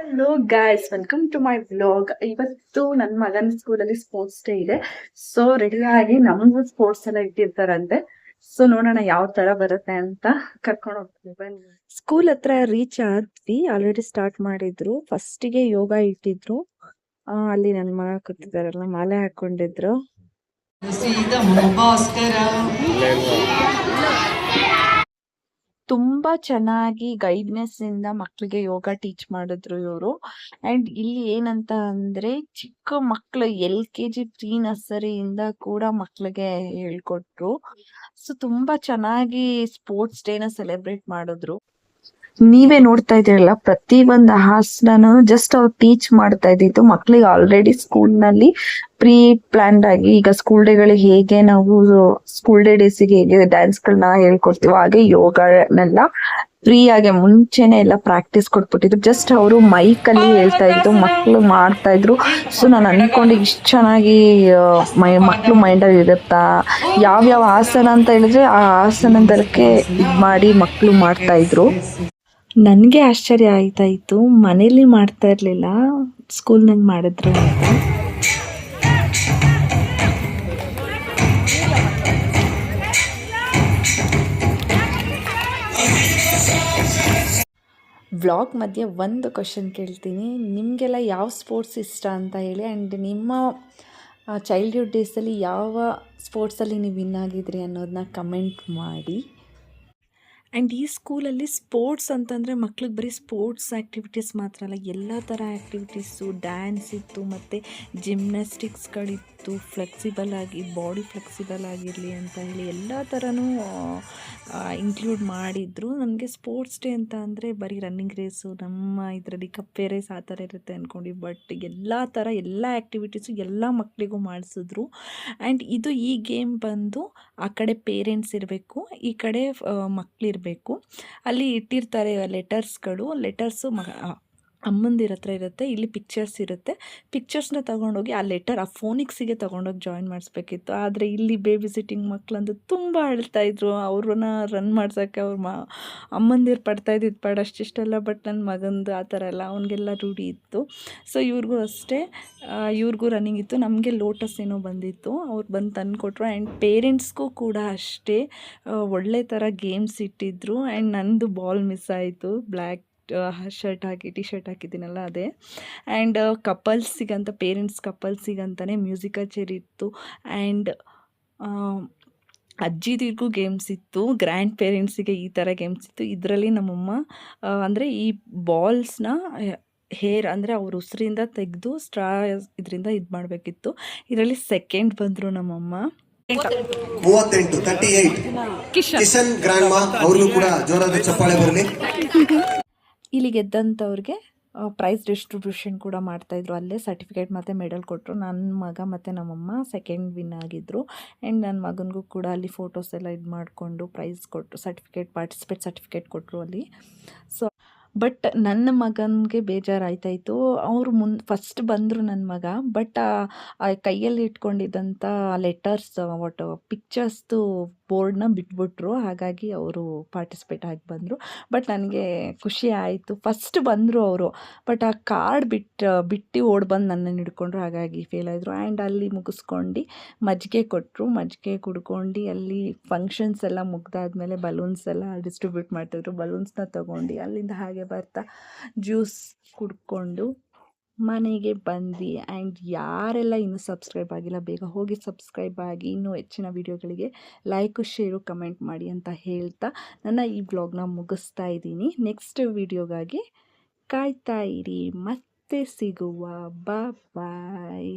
Hello guys welcome to my vlog ಇವತ್ತು ನನ್ನ ಮಗನ ಸ್ಕೂಲಲ್ಲಿ ಸ್ಪೋರ್ಟ್ಸ್ ಡೇ ಇದೆ. ಸೊ ರೆಡಿ ಆಗಿ ನಮಗೂ ಸ್ಪೋರ್ಟ್ಸ್ ಎಲ್ಲ ಇಟ್ಟಿರ್ತಾರಂತೆ. ಸೊ ನೋಡೋಣ ಯಾವ ತರ ಬರುತ್ತೆ ಅಂತ ಕರ್ಕೊಂಡು ಹೋಗ್ತೀವಿ ಬನ್ನಿ. ಸ್ಕೂಲ್ ಹತ್ರ ರೀಚ್ ಆದ್ವಿ. ಆಲ್ರೆಡಿ ಸ್ಟಾರ್ಟ್ ಮಾಡಿದ್ರು. ಫಸ್ಟಿಗೆ ಯೋಗ ಇಟ್ಟಿದ್ರು. ಅಲ್ಲಿ ನನ್ನ ಮಗ ಕೂತಿದಾರಲ್ಲ ಮಾಲೆ ಹಾಕೊಂಡಿದ್ರು. ತುಂಬಾ ಚೆನ್ನಾಗಿ ಗೈಡ್ನೆಸ್ ಇಂದ ಮಕ್ಳಿಗೆ ಯೋಗ ಟೀಚ್ ಮಾಡಿದ್ರು ಇವರು. ಅಂಡ್ ಇಲ್ಲಿ ಏನಂತ ಅಂದ್ರೆ ಚಿಕ್ಕ ಮಕ್ಳು ಎಲ್ ಕೆ ಜಿ ಪ್ರೀ ನರ್ಸರಿಯಿಂದ ಕೂಡ ಮಕ್ಳಿಗೆ ಹೇಳ್ಕೊಟ್ರು. ಸೊ ತುಂಬಾ ಚೆನ್ನಾಗಿ ಸ್ಪೋರ್ಟ್ಸ್ ಡೇನ ಸೆಲೆಬ್ರೇಟ್ ಮಾಡಿದ್ರು. ನೀವೇ ನೋಡ್ತಾ ಇದ್ದೀರಲ್ಲ ಪ್ರತಿ ಒಂದು ಹಾಸನ ಜಸ್ಟ್ ಅವ್ರು ಟೀಚ್ ಮಾಡ್ತಾ ಇದ್ದಿದ್ದು ಮಕ್ಳಿಗೆ ಆಲ್ರೆಡಿ ಸ್ಕೂಲ್ನಲ್ಲಿ ಪ್ರೀ ಪ್ಲಾನ್ಡ್ ಆಗಿ ಈಗ ಸ್ಕೂಲ್ ಡೇಗಳಿಗೆ ಹೇಗೆ ನಾವು ಸ್ಕೂಲ್ ಡೇ ಡೇಸಿಗೆ ಹೇಗೆ ಡ್ಯಾನ್ಸ್ ಗಳನ್ನ ಹೇಳ್ಕೊಡ್ತೀವೋ ಹಾಗೆ ಯೋಗನೆಲ್ಲ ಫ್ರೀ ಆಗಿ ಮುಂಚೆನೆ ಎಲ್ಲ ಪ್ರಾಕ್ಟೀಸ್ ಕೊಟ್ಬಿಟ್ಟಿದ್ರು. ಜಸ್ಟ್ ಅವರು ಮೈಕ್ ಅಲ್ಲಿ ಹೇಳ್ತಾ ಇದ್ರು ಮಕ್ಳು ಮಾಡ್ತಾ ಇದ್ರು. ಸೊ ನಾನು ಅನ್ಕೊಂಡು ಇಷ್ಟು ಚೆನ್ನಾಗಿ ಮೈ ಮೈಂಡ್ ಅಲ್ಲಿ ಇರುತ್ತಾ? ಯಾವ್ಯಾವ ಆಸನ ಅಂತ ಹೇಳಿದ್ರೆ ಆ ಆಸನದಕ್ಕೆ ಇದು ಮಾಡಿ ಮಕ್ಳು ಮಾಡ್ತಾ ಇದ್ರು. ನನಗೆ ಆಶ್ಚರ್ಯ ಆಯ್ತಾಯಿತ್ತು ಮನೇಲಿ ಮಾಡ್ತಾ ಇರಲಿಲ್ಲ. ಸ್ಕೂಲ್ನಾಗ ಮಾಡಿದ್ರು ಅಂತ. ವ್ಲಾಗ್ ಮಧ್ಯೆ ಒಂದು ಕ್ವಶನ್ ಕೇಳ್ತೀನಿ. ನಿಮಗೆಲ್ಲ ಯಾವ ಸ್ಪೋರ್ಟ್ಸ್ ಇಷ್ಟ ಅಂತ ಹೇಳಿ ಆ್ಯಂಡ್ ನಿಮ್ಮ ಚೈಲ್ಡ್ಹುಡ್ ಡೇಸಲ್ಲಿ ಯಾವ ಸ್ಪೋರ್ಟ್ಸಲ್ಲಿ ನೀವು ವಿನ್ ಆಗಿದ್ರಿ ಅನ್ನೋದನ್ನ ಕಮೆಂಟ್ ಮಾಡಿ. ಆ್ಯಂಡ್ ಈ ಸ್ಕೂಲಲ್ಲಿ ಸ್ಪೋರ್ಟ್ಸ್ ಅಂತಂದರೆ ಮಕ್ಳಿಗೆ ಬರೀ ಸ್ಪೋರ್ಟ್ಸ್ ಆ್ಯಕ್ಟಿವಿಟೀಸ್ ಮಾತ್ರ ಅಲ್ಲ, ಎಲ್ಲ ಥರ ಆ್ಯಕ್ಟಿವಿಟೀಸು ಡ್ಯಾನ್ಸ್ ಇತ್ತು, ಮತ್ತು ಜಿಮ್ನಾಸ್ಟಿಕ್ಸ್ಗಳಿತ್ತು ಫ್ಲೆಕ್ಸಿಬಲ್ ಆಗಿ ಬಾಡಿ ಫ್ಲೆಕ್ಸಿಬಲ್ ಆಗಿರಲಿ ಅಂತ ಹೇಳಿ ಎಲ್ಲ ಥರನೂ ಇನ್ಕ್ಲೂಡ್ ಮಾಡಿದ್ರು. ನನಗೆ ಸ್ಪೋರ್ಟ್ಸ್ ಡೇ ಅಂತ ಅಂದರೆ ಬರೀ ರನ್ನಿಂಗ್ ರೇಸು ನಮ್ಮ ಇದರಲ್ಲಿ ಕಪ್ಪೆ ರೇಸ್ ಆ ಥರ ಇರುತ್ತೆ ಅಂದ್ಕೊಂಡು ಬಟ್ ಎಲ್ಲ ಥರ ಎಲ್ಲ ಆ್ಯಕ್ಟಿವಿಟೀಸು ಎಲ್ಲ ಮಕ್ಕಳಿಗೂ ಮಾಡಿಸಿದ್ರು. ಆ್ಯಂಡ್ ಇದು ಈ ಗೇಮ್ ಬಂದು ಆ ಕಡೆ ಪೇರೆಂಟ್ಸ್ ಇರಬೇಕು, ಈ ಕಡೆ ಮಕ್ಕಳಿರಬೇಕು ಅಲ್ಲಿ ಇಟ್ಟಿರ್ತಾರೆ ಲೆಟರ್ಸ್ಗಳು. ಲೆಟರ್ಸು ಮ ಅಮ್ಮಂದಿರ ಹತ್ರ ಇರುತ್ತೆ, ಇಲ್ಲಿ ಪಿಕ್ಚರ್ಸ್ ಇರುತ್ತೆ. ಪಿಕ್ಚರ್ಸ್ನ ತೊಗೊಂಡೋಗಿ ಆ ಲೆಟರ್ ಆ ಫೋನಿಕ್ಸಿಗೆ ತೊಗೊಂಡೋಗಿ ಜಾಯಿನ್ ಮಾಡಿಸ್ಬೇಕಿತ್ತು. ಆದರೆ ಇಲ್ಲಿ ಬೇಬಿ ಸಿಟ್ಟಿಂಗ್ ಮಕ್ಕಳಂದು ತುಂಬ ಅಳ್ತಾ ಇದ್ರು. ಅವ್ರನ್ನ ರನ್ ಮಾಡ್ಸೋಕ್ಕೆ ಅವ್ರ ಮ, ಅಮ್ಮಂದಿರು ಪಡ್ತಾ ಇದ್ದಿದ್ದು ಪಾಡು ಅಷ್ಟಿಷ್ಟಲ್ಲ ಬಟ್ ನನ್ನ ಮಗಂದು ಆ ಥರ ಎಲ್ಲ ಅವನಿಗೆಲ್ಲ ರೂಢಿ ಇತ್ತು. ಸೊ ಇವ್ರಿಗೂ ಅಷ್ಟೇ ಇವ್ರಿಗೂ ರನ್ನಿಂಗ್ ಇತ್ತು. ನಮಗೆ ಲೋಟಸ್ ಏನೋ ಬಂದಿತ್ತು. ಅವ್ರು ಬಂದು ತಂದುಕೊಟ್ರು ಆ್ಯಂಡ್ ಪೇರೆಂಟ್ಸ್ಗೂ ಕೂಡ ಅಷ್ಟೇ ಒಳ್ಳೆ ಥರ ಗೇಮ್ಸ್ ಇಟ್ಟಿದ್ರು. ಆ್ಯಂಡ್ ನಂದು ಬಾಲ್ ಮಿಸ್ ಆಯಿತು. ಬ್ಲ್ಯಾಕ್ ಶರ್ಟ್ ಹಾಕಿ ಟಿ ಶರ್ಟ್ ಹಾಕಿದ್ದೀನಲ್ಲ ಅದೇ. ಆ್ಯಂಡ್ ಕಪಲ್ಸಿಗಂತ ಪೇರೆಂಟ್ಸ್ ಕಪಲ್ಸಿಗಂತಲೇ ಮ್ಯೂಸಿಕಲ್ ಚೇರ್ ಇತ್ತು. ಆ್ಯಂಡ್ ಅಜ್ಜಿದಿರ್ಗೂ ಗೇಮ್ಸ್ ಇತ್ತು ಗ್ರ್ಯಾಂಡ್ ಪೇರೆಂಟ್ಸಿಗೆ ಈ ಥರ ಗೇಮ್ಸ್ ಇತ್ತು. ಇದರಲ್ಲಿ ನಮ್ಮಮ್ಮ ಅಂದರೆ ಈ ಬಾಲ್ಸ್ನ ಹೇರ್ ಅಂದರೆ ಅವ್ರ ಉಸಿರಿಂದ ತೆಗೆದು ಸ್ಟ್ರಾ ಇದರಿಂದ ಇದು ಮಾಡಬೇಕಿತ್ತು. ಇದರಲ್ಲಿ ಸೆಕೆಂಡ್ ಬಂದರು ನಮ್ಮಮ್ಮ. ಮೂವತ್ತೆಂಟು ತರ್ಟಿ ಏಟ್ ಕಿಶನ್ ಗ್ರ್ಯಾಂಡ್ ಮಾ ಅವ್ರಿಗೂ ಕೂಡ ಜೋರಾದ ಚಪ್ಪಾಳೆ ಬರಲಿ. ಇಲ್ಲಿ ಗೆದ್ದಂಥವ್ರಿಗೆ ಪ್ರೈಸ್ ಡಿಸ್ಟ್ರಿಬ್ಯೂಷನ್ ಕೂಡ ಮಾಡ್ತಾಯಿದ್ರು ಅಲ್ಲೇ ಸರ್ಟಿಫಿಕೇಟ್ ಮತ್ತು ಮೆಡಲ್ ಕೊಟ್ಟರು ನನ್ನ ಮಗ ಮತ್ತು ನಮ್ಮಮ್ಮ ಸೆಕೆಂಡ್ ವಿನ್ ಆಗಿದ್ದರು ಆ್ಯಂಡ್ ನನ್ನ ಮಗನಿಗೂ ಕೂಡ ಅಲ್ಲಿ ಫೋಟೋಸ್ ಎಲ್ಲ ಇದು ಮಾಡಿಕೊಂಡು ಪ್ರೈಸ್ ಕೊಟ್ಟರು ಸರ್ಟಿಫಿಕೇಟ್ ಪಾರ್ಟಿಸಿಪೇಟ್ ಸರ್ಟಿಫಿಕೇಟ್ ಕೊಟ್ಟರು ಅಲ್ಲಿ. ಸೊ ಬಟ್ ನನ್ನ ಮಗನಿಗೆ ಬೇಜಾರಾಯ್ತಾಯಿತ್ತು ಅವರು ಮುನ್ ಫಸ್ಟ್ ಬಂದರು ನನ್ನ ಮಗ ಬಟ್ ಕೈಯಲ್ಲಿ ಇಟ್ಕೊಂಡಿದ್ದಂಥ ಲೆಟರ್ಸ್ ಒಟ್ಟು ಪಿಕ್ಚರ್ಸ್ದು ಬೋರ್ಡ್ನ ಬಿಟ್ಬಿಟ್ರು, ಹಾಗಾಗಿ ಅವರು ಪಾರ್ಟಿಸಿಪೇಟ್ ಆಗಿ ಬಂದರು. ಬಟ್ ನನಗೆ ಖುಷಿ ಆಯಿತು. ಫಸ್ಟ್ ಬಂದರು ಅವರು. ಬಟ್ ಆ ಕಾರ್ಡ್ ಬಿಟ್ಟು ಬಿಟ್ಟು ಓಡ್ ಬಂದು ನನ್ನನ್ನು ಹಿಡ್ಕೊಂಡ್ರು, ಹಾಗಾಗಿ ಫೇಲ್ ಆಯಿದ್ರು. ಆ್ಯಂಡ್ ಅಲ್ಲಿ ಮುಗಿಸ್ಕೊಂಡು ಮಜ್ಜಿಗೆ ಕೊಟ್ಟರು ಮಜ್ಜಿಗೆ ಕುಡ್ಕೊಂಡು ಅಲ್ಲಿ ಫಂಕ್ಷನ್ಸ್ ಎಲ್ಲ ಮುಗ್ದಾದ್ಮೇಲೆ ಬಲೂನ್ಸ್ ಎಲ್ಲ ಡಿಸ್ಟ್ರಿಬ್ಯೂಟ್ ಮಾಡ್ತಿದ್ರು. ಬಲೂನ್ಸ್ನ ತೊಗೊಂಡು ಅಲ್ಲಿಂದ ಹಾಗೆ ಬರ್ತಾ ಜ್ಯೂಸ್ ಕುಡ್ಕೊಂಡು ಮನೆಗೆ ಬಂದು ಆ್ಯಂಡ್ ಯಾರೆಲ್ಲ ಇನ್ನೂ ಸಬ್ಸ್ಕ್ರೈಬ್ ಆಗಿಲ್ಲ, ಬೇಗ ಹೋಗಿ ಸಬ್ಸ್ಕ್ರೈಬ್ ಆಗಿ ಇನ್ನೂ ಹೆಚ್ಚಿನ ವಿಡಿಯೋಗಳಿಗೆ ಲೈಕು, ಶೇರು, ಕಮೆಂಟ್ ಮಾಡಿ ಅಂತ ಹೇಳ್ತಾ ನನ್ನ ಈ ಬ್ಲಾಗ್ನ ಮುಗಿಸ್ತಾ ಇದ್ದೀನಿ. ನೆಕ್ಸ್ಟ್ ವೀಡಿಯೋಗಾಗಿ ಕಾಯ್ತಾ ಇರಿ. ಮತ್ತೆ ಸಿಗುವ. ಬಾಯ್.